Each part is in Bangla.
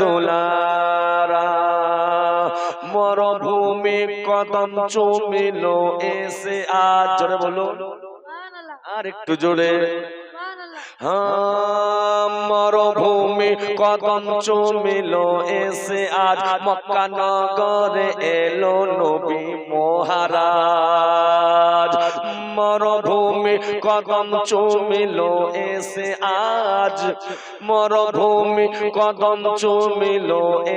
দোলারা মরভূমি কদম চুমিল এসে আজ। জোরে বলো আর একটু জোরে। হ্যাঁ, মরভূমি কদম চুমিল এসে আজ মক্কা নগরে এলো নবী মহারাজ। মরভূমি কদম চুমিল এসে আজ মরভূমি কদম চুমিল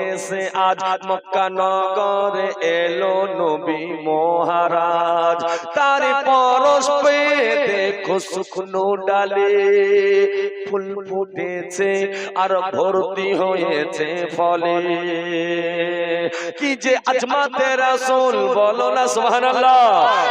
এসে আজ মক্কা নগরে এলো নবী মহারাজ। তার পরশ পেয়ে দেখো শুকনো ডালে ফুল ফুটেছে আর ভর্তি হয়েছে ফলে। কি যে আজমাতে রাসূল, বলো না সুবহানাল্লাহ।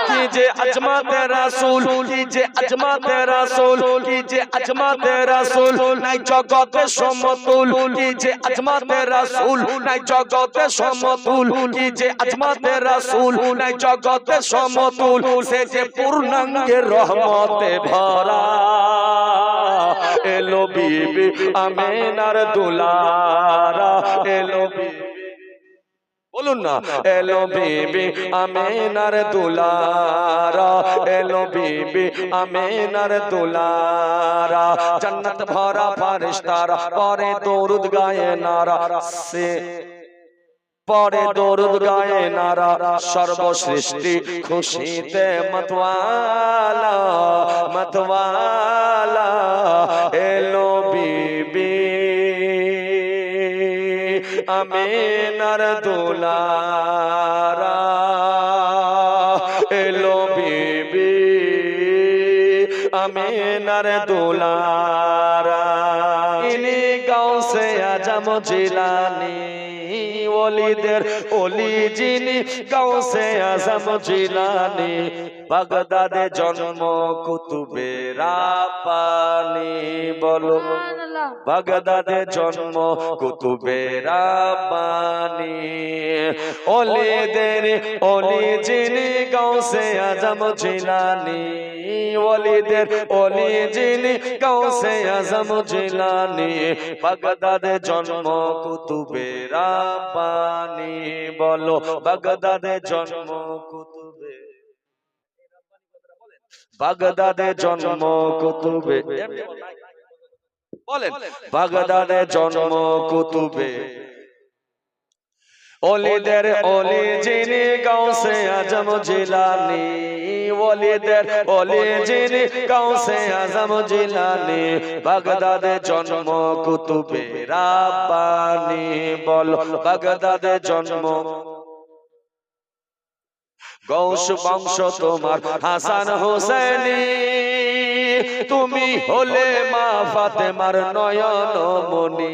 কি যে আজমাতে রাসূল, কি যে আজমাতে রাসূল, কি যে আজমাতে রাসূল, নাই জগতে সমতুল। কি যে আজমাতে রাসূল, নাই জগতে সমতুল। কি যে আজমাতে রাসূল, নাই জগতে সমতুল। সে যে পূর্ণাঙ্গের রহমতে ভরা। এলো বিবি, আমেনার দুলারা। এলো বলুন না, এলো বিবি, আমেনার দুলারা। এলো বিবি, আমেনার দুলারা। জান্নাত ভরা ফারিস্তারা, পরে দরুদ গায়ে নারা। সে পরে দরুদ গায়ে নারা সর্বসৃষ্টি খুশিতে মতওয়ালা মতওয়ালা এলো বিবি আমিনার দুলারা এলো বিবি আমিনার দুলারা। ওলিদের ওলি যিনি গাউসে আজম জিলানি বাগদাদে জন্ম কুতুবে রাপানি বলো। বাগদাদে জন্ম, কুতুবে রাব্বানি। ওলিদের ওলি যিনি গাউসে আজম জিলানি। ওলিদের ওলি যিনি গাউসে আজম জিলানি। বাগদাদে জন্ম, কুতুবে রাব্বানি। বলো, বাগদাদে জন্ম, কুতুবে বাগদাদে জন্ম, কুতুবে বলেন বাগদাদে জন্ম কুতুবে ওলিদের ওলি যিনি গাউসে আজম জিলানি। ওলিদের ওলি যিনি গাউসে আজম জিলানি। বাগদাদে জন্ম কুতুবে রাব্বানি বল বাগদাদে জন্ম। গৌস বংশ তোমার হাসান হোসেনি তুমি হলে মা ফাতেমার নয়ন মনি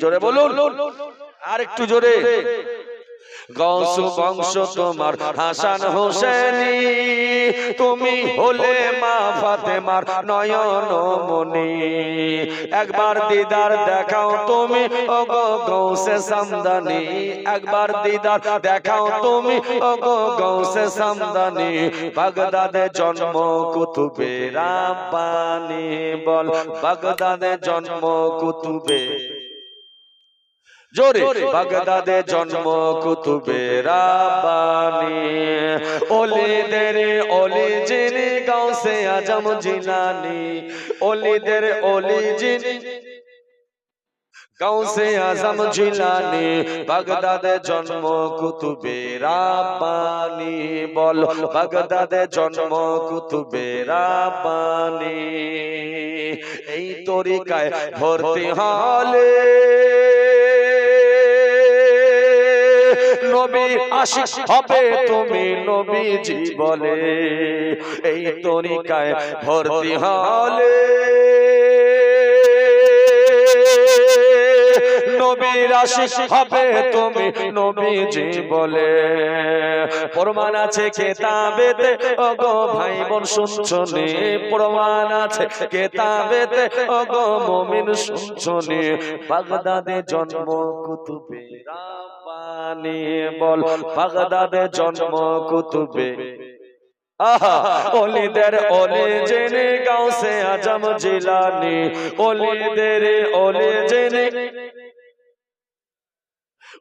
জোরে বলুন। আর একটু জোরে। গৌস বংশ তোমার হাসান হোসেনি তুমি হলে মা ফাতেমার নয়ন মনি একবার দিদার দেখাও তুমি ও গো গৌসে সামদানি। একবার দিদার দেখাও তুমি ও গো গৌসে সামদানি। বাগদাদে জন্ম কুতুবে রাব্বানি বল বাগদাদে জন্ম কুতুবে। জোরে বাগদাদে জন্ম কুতুবে রাব্বানি। ওলিদের ওলি যিনি গাউসে আজম জিলানি ওলিদের ওলি যিনি গাউসে আজম জিলানি বাগদাদে জন্ম কুতুবে রাব্বানি। বল বাগদাদে জন্ম কুতুবে রাব্বানি। এই তরিকায় ভর্তি হলে নবী আশিক হবে তুমি নবীজি বলে। এই তরিকায় ভর্তি হলে নবীর আশিক হবে তুমি নবীজি বলে। প্রমাণ আছে কেতাবেতে, ওগো ভাই বোন শুনছনি? প্রমাণ আছে কেতাবেতে, ওগো মুমিন শুনছনি? বাগদাদে জন্ম কুতুবে রাব্বানি বল, বাগদাদে জন্ম কুতুবে। আহা ওলিদের ওলি জেনে গাউসে আজম জিলানি ওলিদের ওলি জেনে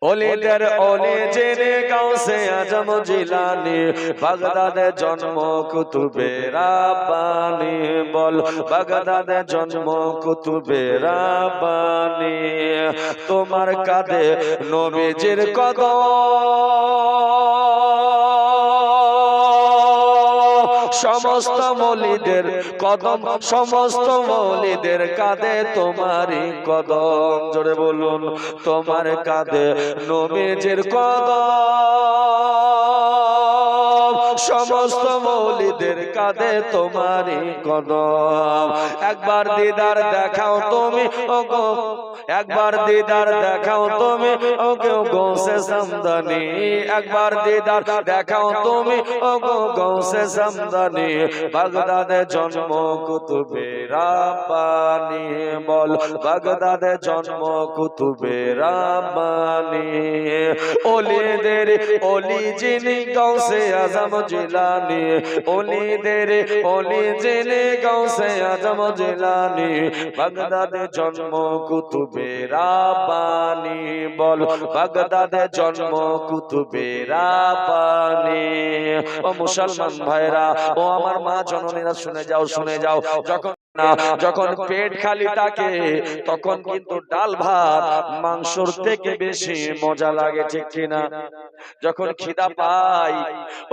ওলিদের ওলি জেনে গাউসে আজম জিলানি বাগদাদে জন্ম কুতুবে রাব্বানি বল বাগদাদে জন্ম কুতুবে রাব্বানি তোমার কাঁধে নবীজির কদম। সমস্ত মলিদের কদম, সমস্ত মলিদের কাঁধে তোমারই কদম। জোরে বলুন, তোমার কাঁধে নবীজির কদম। সমস্ত মৌলিদের কাঁধে তোমারই কদম। একবার দিদার দেখাও তুমি ও গো একবার দিদার দেখাও তুমি ও গো গৌসে সমদানি। একবার দিদার দেখাও তুমি ও গো গৌসে সমদানি। বাগদাদে জন্ম কুতুবে রাব্বানি বল বাগদাদে জন্ম কুতুবে রাব্বানি। ওলিদের ওলি যিনি গৌসে আজম জিলানি ওলিদের ওলি যিনি গৌসে আজম জিলানি বাগদাদে জন্ম কুতুবে রাব্বানি বল বাগদাদে জন্ম কুতুবে পানি ও মুসলমান ভাইরা, ও আমার মা জননীরা শুনে যাও শুনে যাও। যখন না, যখন পেট খালি থাকে, তখন কিন্তু ডাল ভাত মাংসর থেকে বেশি মজা লাগে, ঠিক কিনা? যখন খিদা পাই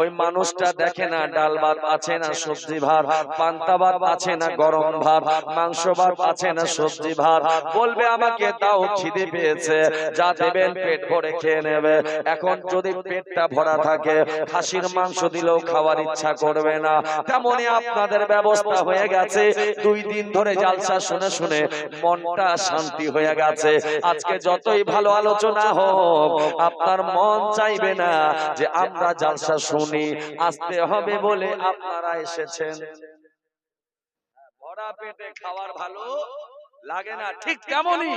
ওই মানুষটা দেখে না ডাল ভাত আছে না সবজি ভাত, পান্তা ভাত আছে না গরম ভাত, মাংস ভাত আছে না সবজি ভাত, বলবে আমাকে তাও খিদে পেয়েছে, যা দেবেন পেট ভরে খেয়ে নেবে। এখন যদি পেটটা ভরা থাকে, খাসির মাংস দিলেও খাওয়ার ইচ্ছা করবে না। তেমনই আপনাদের ব্যবস্থা হয়ে গেছে, দুই দিন ধরে জালসা শুনে শুনে মনটা শান্তি হয়ে গেছে। আজকে যতই ভালো আলোচনা হোক, আপনার মন চাইবে না যে আমরা জালসা শুনি, আসতে হবে বলে আপনারা এসেছেন। ভরা পেটে খাওয়ার ভালো লাগে না, ঠিক তেমনই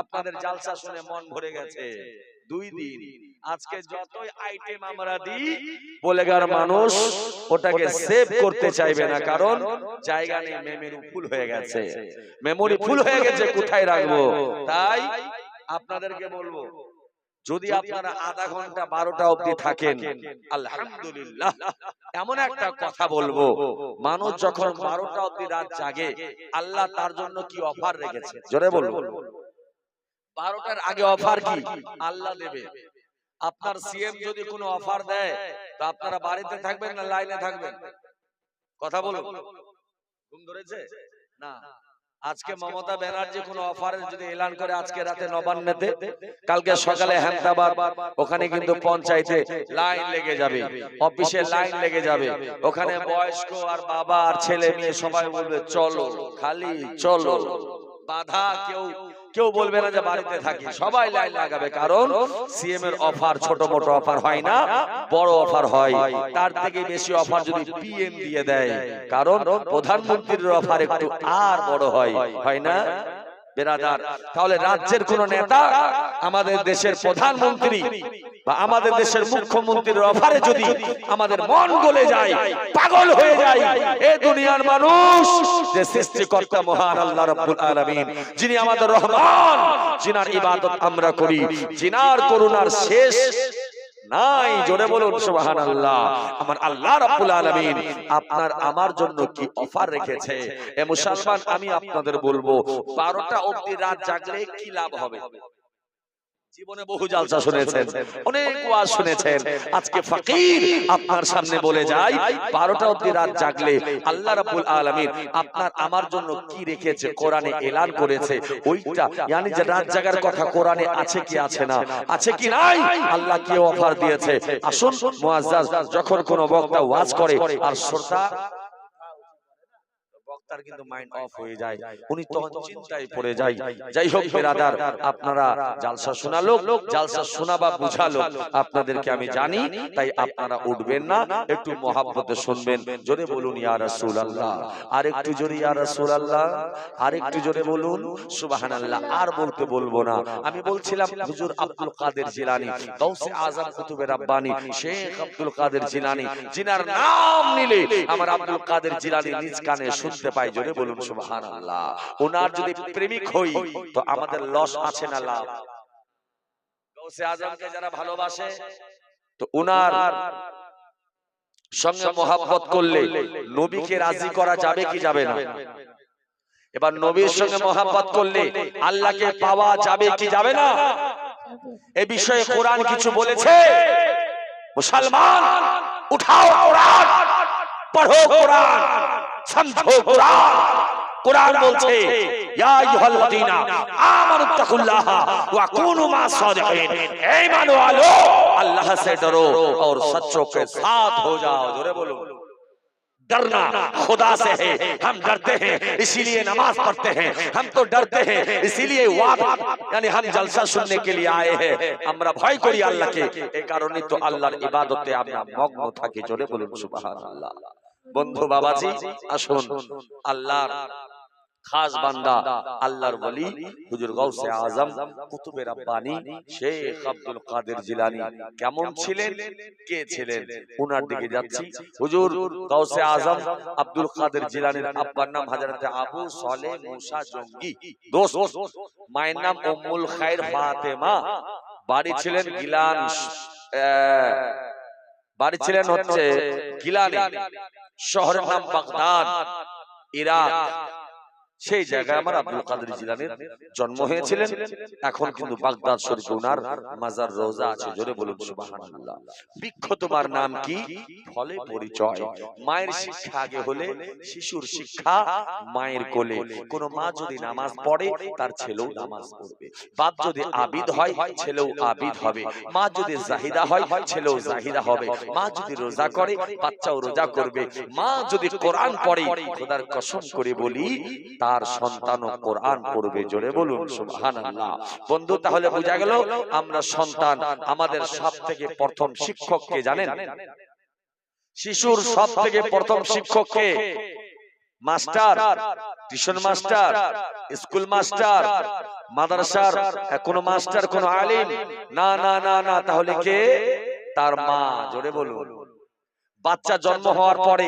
আপনাদের জালসা শুনে মন ভরে গেছে। দুই দিন। আজকে যতই আইটেম আমরা দিই বলেগার মানুষ ওটাকে সেভ করতে চাইবে না কারণ জায়গা নেই মেমোরি ফুল হয়ে গেছে। মেমোরি ফুল হয়ে গেছে কোথায় রাখব? তাই আপনাদেরকে বলব যদি আপনারা আধা ঘণ্টা বারোটা অব্দি থাকেন আলহামদুলিল্লাহ। এমন একটা কথা বলব মানুষ যখন বারোটা অবধি রাত জাগে আল্লাহ তার জন্য কি অফার রেখেছে? জোরে বলব বারোটার আগে অফার কি? আল্লাহ দেবে। আপনার সিএম যদি কোনো অফার দেয় তো আপনারা বাড়িতে থাকবেন না লাইনে থাকবেন? কথা বলুন। ঘুম ধরেছে? না। আজকে মমতা ব্যানার্জি কোনো অফারের যদি এলান করে আজকে রাতে নবান্নতে কালকে সকালে হেমদাবাদ ওখানে কিন্তু পঞ্চায়েতে লাইন লেগে যাবে। অফিসে লাইন লেগে যাবে। ওখানে বয়স্ক আর বাবা আর ছেলে মেয়ে সবাই বলবে চলো খালি চলো। বাধা কেউ কেউ বলবে না যে বাড়িতে থাকি। সবাই লাইন লাগাবে। কারণ সিএম এর অফার ছোট মোটো অফার হয় না বড় অফার হয়। তার থেকে বেশি অফার যদি পিএম দিয়ে দেয় কারণ প্রধানমন্ত্রীর অফার একটু আর বড় হয়। হয়। না? বেরাদার তাহলে রাজ্যের কোন নেতা আমাদের দেশের প্রধানমন্ত্রী বা আমাদের দেশের মুখ্যমন্ত্রীর অফারে যদি আমাদের মন গলে যায় পাগল হয়ে যায় এ দুনিয়ার মানুষ যে সৃষ্টিকর্তা মহান আল্লাহ রাব্বুল আলামিন যিনি আমাদের রহমান যিনার ইবাদত আমরা করি যিনার করুণার শেষ নাই জোরে বলুন সুবহানাল্লাহ আমার আল্লাহ রাব্বুল আলামিন আপনার আমার জন্য কি অফার রেখেছে? এ মুসলমান আমি আপনাদের বলব 12টা অবধি রাত জাগলে কি লাভ হবে? জীবনে বহু জালসা শুনেছেন অনেক ওয়াজ শুনেছেন। আজকে ফকির আপনার সামনে বলে যায় 12টা অবধি রাত জাগলে আল্লাহ আলামিন আপনার আমার জন্য কি রেখেছে? কোরআনে এলান করেছে। ওইটা যে রাত জাগার কথা কোরআনে আছে কি আছে না? আছে কি নাই? আল্লাহ কি অফার দিয়েছে। আসুন মুআজ্জাজ যখন কোন বক্তা ওয়াজ করে আর শ্রোতা বক্তার কিন্তু মাইন্ড অফ হয়ে যায়। উনি তখন চিন্তায় পড়ে যায়। যাই হোক বেরাদার আপনারা জালসা শোনালো জালসা শোনা বা বুঝালো। আপনাদেরকে আমি জানি তাই আপনারা উঠবেন না একটু মহাব্বতে শুনবেন। জোরে বলুন ইয়া রাসূলুল্লাহ। আর একটু জোরে ইয়া রাসূলুল্লাহ। আর একটু জোরে বলুন সুবহানাল্লাহ। আর বলতে বলব না। আমি বলছিলাম হুজুর আব্দুল কাদের জিলানী গাউসে আজম কুতুবে রাব্বানি শেখ আব্দুল কাদের জিলানী জিনার নাম নিলে আমার আব্দুল কাদের জিলানী। নিজ কানে শুনতে পাই জোরে বলুন সুবহানাল্লাহ। ওনার যদি প্রেমিক হই তো আমাদের লস আছে না লাভ? আজমকে যারা ভালোবাসে তো ওনার সঙ্গে মোহাব্বত করলে নবীকে রাজি করা যাবে কি যাবে না? এবার নবীর সঙ্গে মোহাব্বত করলে আল্লাহকে পাওয়া যাবে কি যাবে না? এ বিষয়ে কোরআন কিছু বলেছে? মুসলমান উঠাও কোরআন পড়ো কোরআন। সমঝো কোরআন কোরআন বলছে ইয়া আইয়ুহাল্লাযীনা আমানুত্তাকুল্লাহ ওয়া কুনু মা সাদিকিন হে ইমান वालो अल्लाह से डरो और सच्चों के साथ हो जाओ जोरे बोलो डरना खुदा से है हम डरते हैं इसीलिए नमाज पढ़ते हैं हम तो डरते हैं इसीलिए वाद यानी हम जलसा सुनने के लिए आए हैं আমরা ভয় করি আল্লাহকে এই কারণে তো আল্লাহর ইবাদতে আমরা মগ্ন থাকি জোরে বলুন সুবহানাল্লাহ বন্ধু বাবাজি আসুন আল্লাহর খাস বান্দা আল্লাহর ওলি হুজুর গাউসে আজম কুতুবে রাব্বানি শেখ আব্দুল কাদের জিলানী। কেমন ছিলেন? কে ছিলেন? ওনার দিকে যাচ্ছি। হুজুর গাউসে আজম আব্দুল কাদের জিলানীর আব্বার নাম হযরতে আবু সালে মুসা জঙ্গি। দোস্ত মায়ের নাম উম্মুল খায়ের ফাতেমা। বাড়ি ছিলেন গিলান বাড়ি ছিলেন হচ্ছে গিলানে। শহরের নাম বাগদাদ। ইরাক। সেই জায়গায় আমার আব্দুল কাদের জিলানের জন্ম হয়েছিলেন। এখন কিন্তু বাগদাদ শরীফে ওনার মাজার রোজা আছে। জোরে বলুন, সুবহানাল্লাহ। বৃক্ষ তোমার নাম কি? ফলে পরিচয়। মায়ের শিক্ষা আগে হলে, শিশুর শিক্ষা মায়ের কোলে। কোন মা যদি নামাজ পড়ে, তার ছেলেও নামাজ পড়বে। বাপ যদি আবিদ হয়, ছেলেও আবিদ হবে। মা যদি জাহিদা হয়, ছেলেও জাহিদা হবে। মা যদি রোজা করে, বাচ্চাও রোজা করবে। মা যদি কোরআন পড়ে, খোদার কসম করে বলি, তার সন্তানও কোরআন পড়বে জোরে বলুন সুবহানাল্লাহ। বন্ধু তাহলে বোঝা গেল আমরা সন্তান আমাদের সব থেকে প্রথম শিক্ষক কে জানেন? শিশুর সব থেকে প্রথম শিক্ষক কে? Master tuition master school master মাদ্রাসার কোন মাস্টার কোন আলিম? না না না না তাহলে কে? তার মা জোরে বলুন। বাচ্চা জন্ম হওয়ার পরে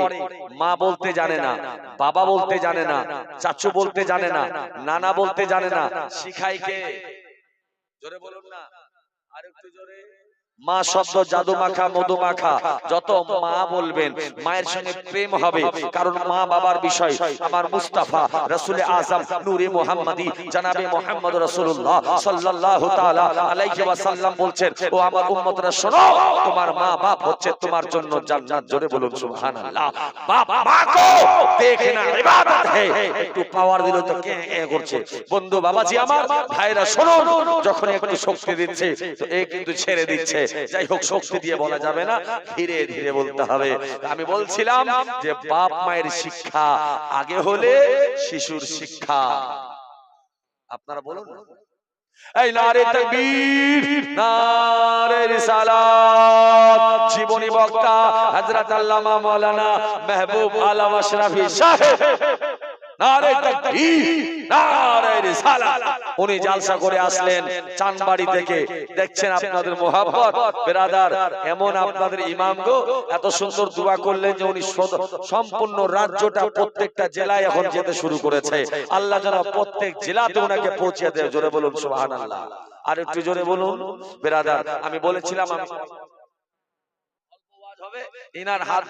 মা বলতে জানে না বাবা বলতে জানে না চাচু বলতে জানে না নানা বলতে জানে না শিখাই কে? জোরে বলুন না আর একটু জোরে। মা শব্দ জাদু মাখা মধু মাখা যত মা বলবেন, মায়ের সঙ্গে প্রেম হবে। কারণ মা বাবার বিষয়। আমার মুস্তাফা, রাসূলে আযম, নূরে মুহাম্মাদি, জনাবে মুহাম্মদ রাসূলুল্লাহ সাল্লাল্লাহু তাআলা আলাইহি বলছেন, ও আমার উম্মতরা, শোনো, তোমার মা বাপ হচ্ছে তোমার জন্য জান্নাত। জোরে বলুন, সুবহানাল্লাহ। বাপ একটু পাওয়ার দিল তো কে করছে? বন্ধু, বাবাজি আমার, ভাইরা শোনো যখন একটু শক্তি দিচ্ছে, তো এ কিন্তু ছেড়ে দিচ্ছে। যাই হোক শক্তি দিয়ে বলা যাবে না ধীরে ধীরে বলতে হবে। আমি বলছিলাম যে বাপ মায়ের শিক্ষা আগে হলে শিশুর শিক্ষা। আপনারা বলুন। এই নারে তাকবীর নারে রিসালাত জীবনী বক্তা হযরত আল্লামা মাওলানা মেহবুব আলম আশরাফি সাহেব। নারে তাকবীর নারে রিসালাত। উনি জালসা করে আসলেন চানবাড়ি থেকে দেখছেন আপনাদের মোহাব্বত? বেরাদার এমন আপনাদের ইমাম গো এত সুন্দর দোয়া করলেন যে উনি সম্পূর্ণ রাজ্যটা প্রত্যেকটা জেলায় এখন যেতে শুরু করেছে। আল্লাহ যেন প্রত্যেক জেলাতে ওনাকে পৌঁছে দেয় জোরে বলুন সুবহানাল্লাহ। আর একটু জোরে বলুন বেরাদার আমি বলেছিলাম আমি ইনার হাত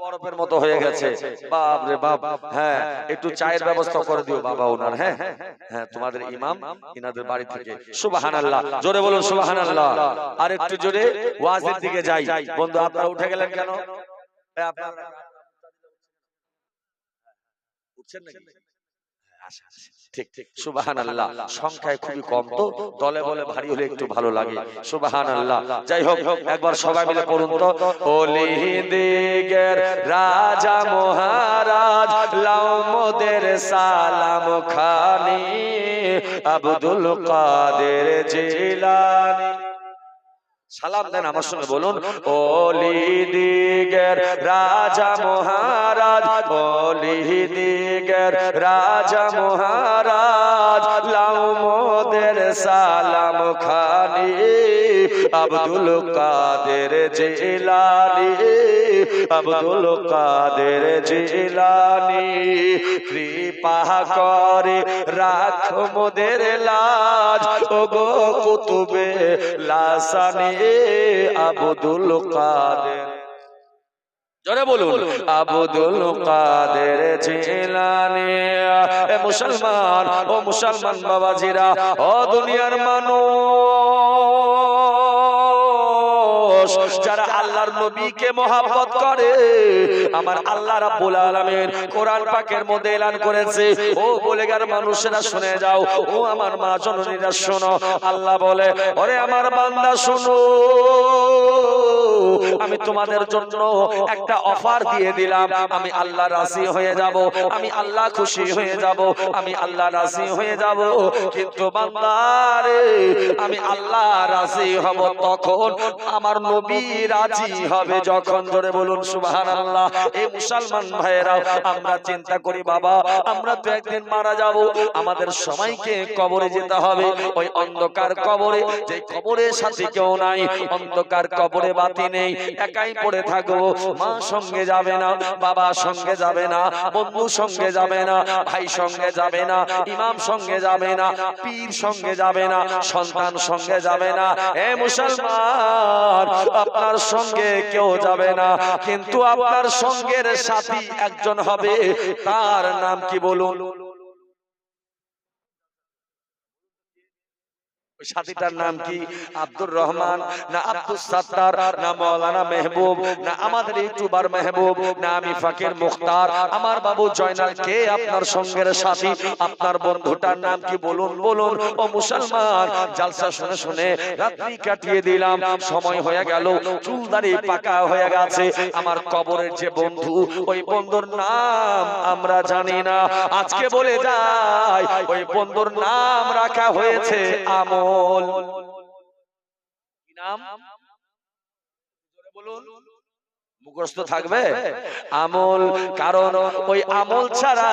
বরফের মতো হয়ে গেছে। বাপ রে বাপ হ্যাঁ একটু চায়ের ব্যবস্থা করে দিও বাবা ওনার হ্যাঁ হ্যাঁ তোমাদের ইমাম ইনাদের বাড়ি থেকে। সুবহানাল্লাহ। জোরে বলুন সুবহানাল্লাহ। আর একটু জোরে ওয়াজের দিকে যাই। বন্ধু আপনারা উঠে গেলেন কেন? আপনারা উঠছেন নাকি। ঠিক ঠিক সুবাহান আল্লাহ সংখ্যায় খুবই কম তো? দলে বলে ভারী হলে একটু ভালো লাগে। সুবাহান আল্লাহ যাই হোক একবার সবাই মিলে পড়ুন তো। রাজা মহারাজ লাও মোদের সালাম খানি আব্দুল কাদের জিলানি। সালাম দেন আমার সঙ্গে বলুন ওলি দিগের রাজা মহারাজ ওলি দিগের রাজা মহারাজ লাও মোদের সালাম খানি। আব্দুল কাদের জিলানি আব্দুল কাদের জিলানি। কৃপা করে রাখ মোদের লাজ ও গো কুতুবে লাসানি আবুদুল কাদের। জোরে বলুন, আবুদুল কাদের জিলানি। এ মুসলমান, ও মুসলমান বাবাজিরা, ও দুনিয়ার মানুষ। যারা আল্লাহর নবীকে মহাব্বত করে। আমার আল্লাহ রাব্বুল আলামিন কোরআন পাকের মধ্যে এলান করেছে। ও বলেগার মানুষেরা শুনে যাও। ও আমার মা জননীরা শোনো। আল্লাহ বলে, ওরে আমার বান্দা, শোনো। আমি তোমাদের জন্য একটা অফার দিয়ে দিলাম। আমি আল্লাহ রাজি হয়ে যাব। আমি আল্লাহ খুশি হয়ে যাব। আমি আল্লাহ রাজি হয়ে যাব। কিন্তু বান্দারে আমি আল্লাহ রাজি হব তখন আমার নবী রাজি হবে যখন ধরে বলুন, সুবহানাল্লাহ। এই মুসলমান ভাইয়েরা আমরা চিন্তা করি, বাবা, আমরা তো একদিন মারা যাব। আমাদের সবাইকে কবরে যেতে হবে। ওই অন্ধকার কবরে, যে কবরের সাথে কেউ নাই, অন্ধকার কবরে বাতি নেই, একাই পড়ে থাকব। মা সঙ্গে যাবে না, বাবা সঙ্গে যাবে না, বন্ধু সঙ্গে যাবে না, ভাই সঙ্গে যাবে না, ইমাম সঙ্গে যাবে না, পীর সঙ্গে যাবে না, সন্তান সঙ্গে যাবে না। এ মুসলমান আপনার সঙ্গে কেউ যাবে না। কিন্তু আপনার সঙ্গের সাথী একজন হবে, তার নাম কি বলুন? সাথীটার নাম কি? আব্দুর রহমান না আব্দুল সাত্তার না মৌলানা মেহবুব না আমাদের ইউটিউবার মেহবুব না আমি ফাকির মুখতার আমার বাবু জয়নাল কে? আপনার সঙ্গের সাথী আপনার বন্ধুটার নাম কি? বলুন বলুন ও মুসলমান। জালসা শুনে শুনে রাত্রি কাটিয়ে দিলাম সময় হয়ে গেল চুলদারি পাকা হয়ে গেছে আমার কবরের যে বন্ধু ওই বন্ধুর নাম আমরা জানি না। আজকে বলে যাই ওই বন্ধুর নাম রাখা হয়েছে আমল নাম? বলুন। মুখস্থ থাকবে? আমল কারণ ওই আমল ছাড়া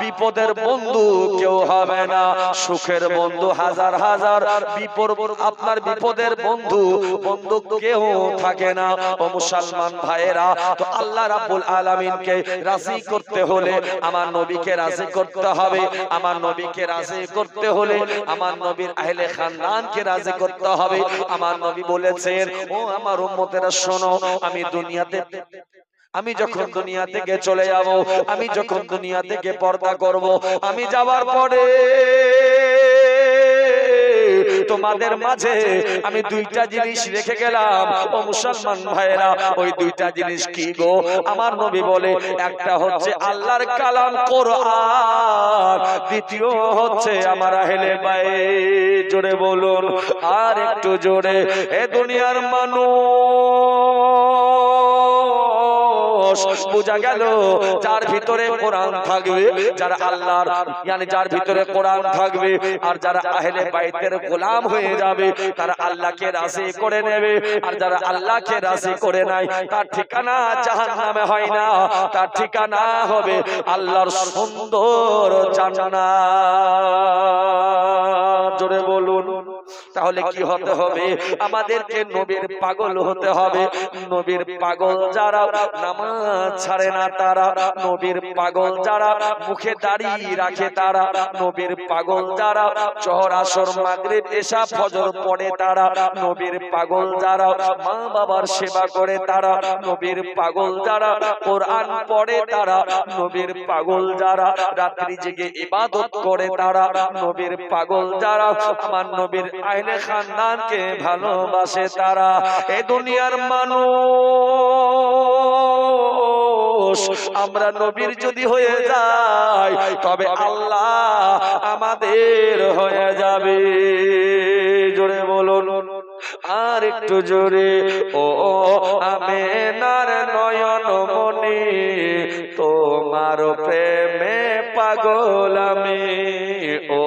বিপদের বন্ধু কেউ হবে না। সুখের বন্ধু হাজার হাজার বিপদ আপনার বিপদের বন্ধু বন্ধু কেউ থাকে না। ও মুসলমান ভাইয়েরা তো আল্লাহ রাব্বুল আলামিনকে রাজি করতে হলে আমার নবীকে রাজি করতে হবে। আমার নবীকে রাজি করতে হলে আমার নবীর আহলে খানদানকে রাজি করতে হবে। আমার নবী বলেছেন ও আমার উম্মতেরা শোনো আমি দুনিয়াতে আমি যখন দুনিয়া থেকে চলে যাব আমি যখন দুনিয়া থেকে পর্দা করব আমি যাবার পরে তোমাদের মাঝে আমি দুইটা জিনিস রেখে গেলাম। ও মুসলমান ভাইয়েরা ওই দুইটা জিনিস কি গো? আমার নবী বলে একটা হচ্ছে আল্লাহর কালাম কোরআন। দ্বিতীয় হচ্ছে আমার আহলে বাই জোরে বলুন আর একটু জোরে। এ দুনিয়ার মানুষ। বোঝা গেল যার ভিতরে কোরআন থাকবে, যারা আল্লাহর মানে যার ভিতরে কোরআন থাকবে আর যারা আহলে বাইতের গোলাম হয়ে যাবে, তারা আল্লাহকে রাজি করে নেবে আর যারা আল্লাহকে রাজি করে নাই, তার ঠিকানা জাহান্নামে হয় না, তার ঠিকানা হবে আল্লাহর সুন্দর জান্নাত। জোরে বলুন। তাহলে কি হতে হবে? আমাদেরকে নবীর পাগল হতে হবে নবীর পাগল যারা নামাজ ছাড়ে না তারা নবীর পাগল যারা মুখে দাড়ি রাখে তারা নবীর পাগল যারা চহর আসর মাগরিব এসা ফজর পড়ে তারা নবীর পাগল যারা মা বাবার সেবা করে তারা নবীর পাগল যারা কোরআন পড়ে তারা নবীর পাগল যারা রাত্রি জেগে ইবাদত করে তারা নবীর পাগল যারা আমার নবীর আইনে খানদানকে ভালোবাসে তারা। এ দুনিয়ার মানুষ, আমরা নবীর যদি হয়ে যাই, তবে আল্লাহ আমাদের হয়ে যাবে। জোরে বলুন। আর একটু জোরে, ও আমেনার নয়ন মনি, তোমার প্রেমে পাগল আমি। ও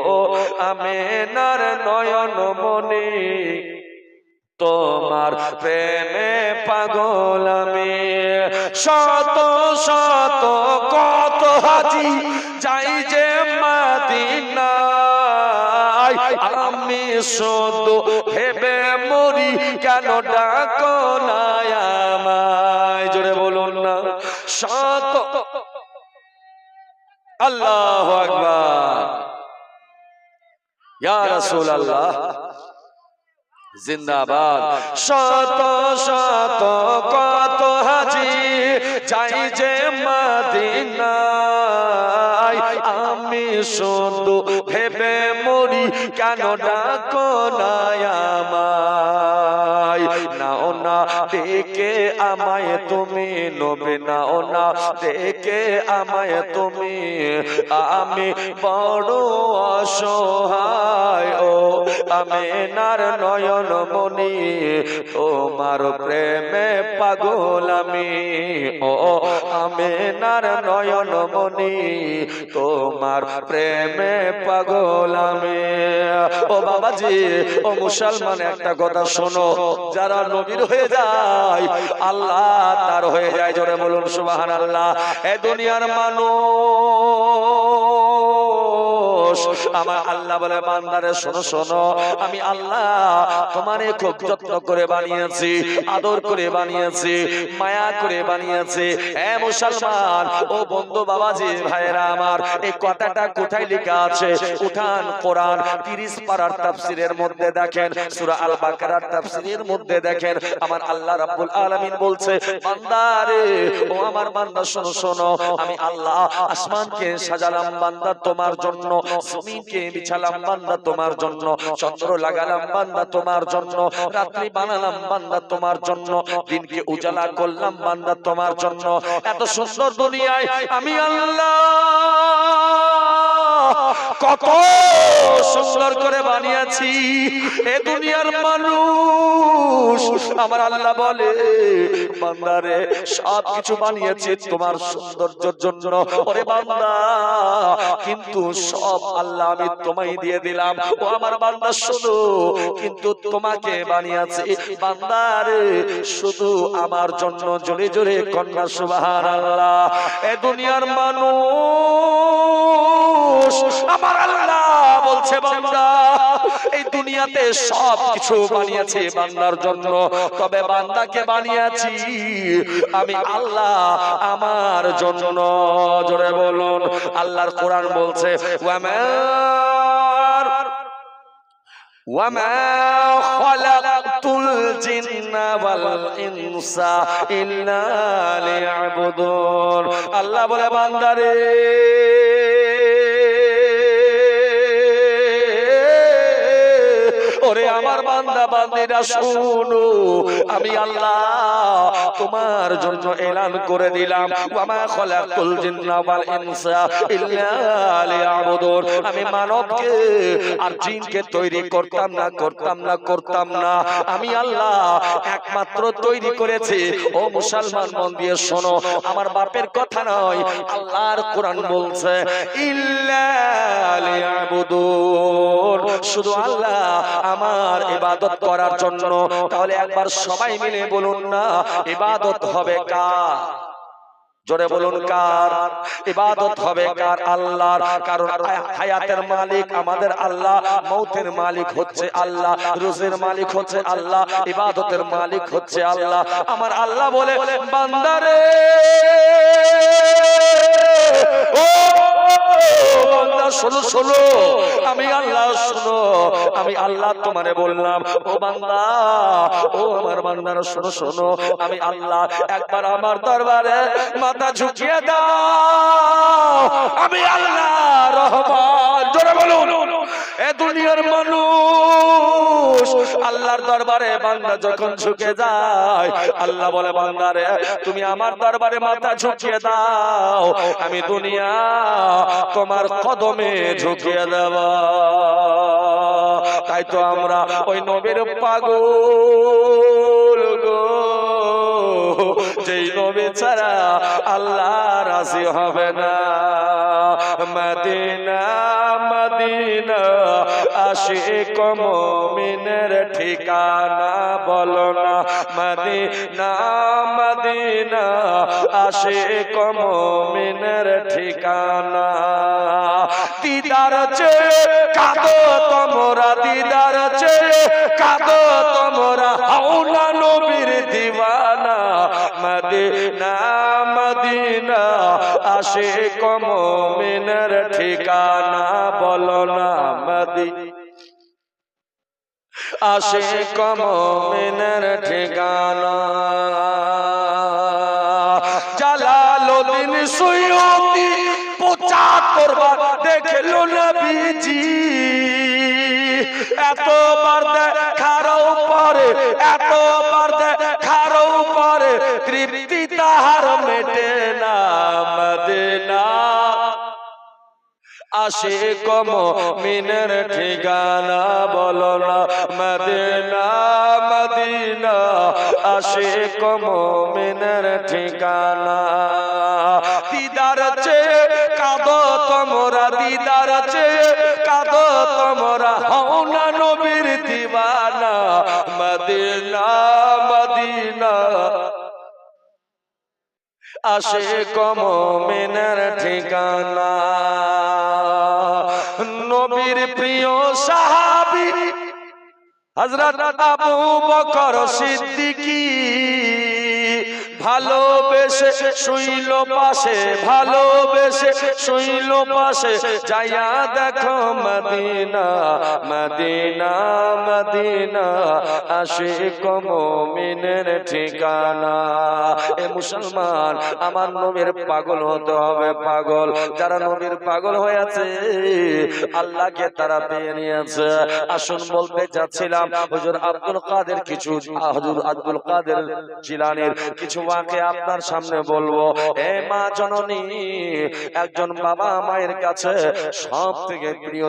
আমেনার নয়ন মনি তোমার প্রেমে পাগল আমি। শত শত, কত হাজি যাই যে মাদিনায়। আমি শুধু ভেবে মরি, কেন ডাকো না জোরে বলুন না। শত। আল্লাহ আকবার। ইয়া রাসূলুল্লাহ। জিন্দাবাদ। শত শত কত হাজি যাই যে মদিনায়। আমি শুধু ভেবে মরি কেন ডাকো না আমায়? নাও না দেখে আমায় তুমি নবে নাও না দেখে আমায় তুমি, আমি বড় অসহায়, ও আমেনার নয়ন মনি, তোমার প্রেমে পাগল আমি, ও আমেনার নয়ন মনি, তোমার প্রেমে পাগল আমি। ও বাবাজি, ও মুসলমান, একটা কথা শোনো, যারা নবীর হয়ে যায়, আল্লাহ তার হয়ে যায়, জোরে বলুন সুবাহান আল্লাহ এ দুনিয়ার মানুষ আমার আল্লাহ বলে, বান্দারে, শোনো শোনো, আমি আল্লাহ তোমারে খুব যত্ন করে বানিয়েছি, আদর করে বানিয়েছি, মায়া করে বানিয়েছি। এ মুসলমান, ও বন্ধু বাবাজি ভাইরা আমার, এই কথাটা কোথায় লেখা আছে? উঠান কোরআন 30 পারার তাফসীরের মধ্যে দেখেন, সূরা আল বাকারার তাফসীরের মধ্যে দেখেন, আমার আল্লাহ রাব্বুল আলামিন বলছে, বান্দারে, ও আমার বান্দা, শোনো শোনো, আমি আল্লাহ আসমানকে সাজালাম বান্দা তোমার জন্য জমিনকে বিছালাম বান্দা তোমার জন্য, চন্দ্র লাগালাম বান্দা তোমার জন্য, রাত্রি বানালাম বান্দা তোমার জন্য, দিনকে উজালা করলাম বান্দা তোমার জন্য। এত সুন্দর দুনিয়ায় আমি আল্লাহ, কত সুন্দর করে বানিয়েছি। এ দুনিয়ার মানুষ, আমার আল্লাহ বলে, বান্দারে সব কিছু বানিয়েছি তোমার সৌন্দর্যের জন্য। ওরে বান্দা, কিন্তু সব আল্লাহ আমি তোমায় দিয়ে দিলাম। ও আমার বান্দা শুধু কিন্তু তোমাকে বানিয়েছি। বান্দারে, শুধু আমার জন্য জোরে জোরে কন্যা সুবাহান আল্লাহ এ দুনিয়ার মানুষ, আমার আল্লাহ বলছে বান্দা এই দুনিয়াতে সব কিছু বানিয়েছি বান্দার জন্য তবে বান্দাকে বানিয়েছি আমি আল্লাহ আমার জন্য জোরে বলুন আল্লাহর কোরআন বলছে ওয়ামার وما خلقت الجن والإنس إلا ليعبدون আল্লাহ বলে বান্দারে আমি আল্লাহ তোমার জন্য এলান করে দিলাম। খলাকুল ইনসা ইল্লা লিয়াবুদুন। আমি মানবকে আর জিনকে তৈরি করতাম না করতাম না করতাম না। আমি আল্লাহ একমাত্র তৈরি করেছি। ও মুসলমান মন দিয়ে শোনো, আমার বাপের কথা নয়, আল্লাহর কোরআন বলছে, ইল্লা লিয়াবুদুন। শুধু আল্লাহ আমার ইবাদত করার জন্য, তাহলে একবার সবাই মিলে বলুন না, ইবাদত হবে কার? জোরে বলুন কার? ইবাদত হবে কার আল্লাহর? কারণ হায়াতের মালিক আমাদের আল্লাহ, মৌতের মালিক হচ্ছে আল্লাহ, রুজের মালিক হচ্ছে আল্লাহ, ইবাদতের মালিক হচ্ছে আল্লাহ। আমার আল্লাহ বলে, বান্দারে, ও বান্দা শোনো শোনো। আমি আল্লাহ, শোনো। আমি আল্লাহ তোমারে বললাম, ও বান্দা, ও আমার বান্দারা, শোনো শোনো। আমি আল্লাহ, একবার আমার দরবারে মাথা ঝুঁকিয়ে দাও। আমি আল্লাহ রহমান। জোরে বলুন। এ দুনিয়ার মানুষ আল্লাহর দরবারে বান্দা যখন ঝুঁকে যায়, আল্লাহ বলে বান্দারে তুমি আমার দরবারে মাথা ঝুঁকিয়ে দাও, আমি দুনিয়া তোমার কদমে ঝুঁকিয়ে দেব। তাই তো আমরা ওই নবীর পাগল গো। যেই নবী ছাড়া আল্লাহ রাজি হবে না। মদিনা মদিনা, আশিক মুমিনের ঠিকানা বলো না। মদিনা মদিনা, আশিক মুমিনের ঠিকানা। দিদার চেয়ে কাঁদো তোমরা, দিদার চেয়ে কাঁদো তোমরা। আসে কমিনের ঠিকানা বলো না মদি। আসে কমিনের ঠিকানা। জালালুদ্দিন সুয়ুতি পঁচাত্তর বার দেখল নবীজি এতবার দেখারও আসে কম মিনের ঠিকানা বলো না। মদিনা মদিনা আসে কম মিনের ঠিকানা। দিদার চেয়ে কাঁদো তোমরা, দিদার চেয়ে কাঁদো তোমরা, হও না নবীর দিবানা মদিনা মদিনা। আসে কম মিনের ঠিকানা। প্রিয় সাহাবি হজরত আবু বকর সিদ্দিকী ভালোবেসে শুইল পাশে, ভালোবেসে শুইল পাশে, যাইয়া দেখো মদিনা মদিনা মদিনা আসে কমিনের ঠিকানা। এ মুসলমান, আমার নবীর পাগল হতে হবে পাগল। যারা নবীর পাগল হয়েছে আল্লাহকে তারা পেয়ে নিয়েছে। আসুন বলতে চাচ্ছিলাম হুজুর আব্দুল কাদের কিছু হুজুর আব্দুল কাদের জিলানির কিছু বাকে আপনার সামনে বলব এ মা জননী একজন বাবা মায়ের কাছে সব থেকে প্রিয়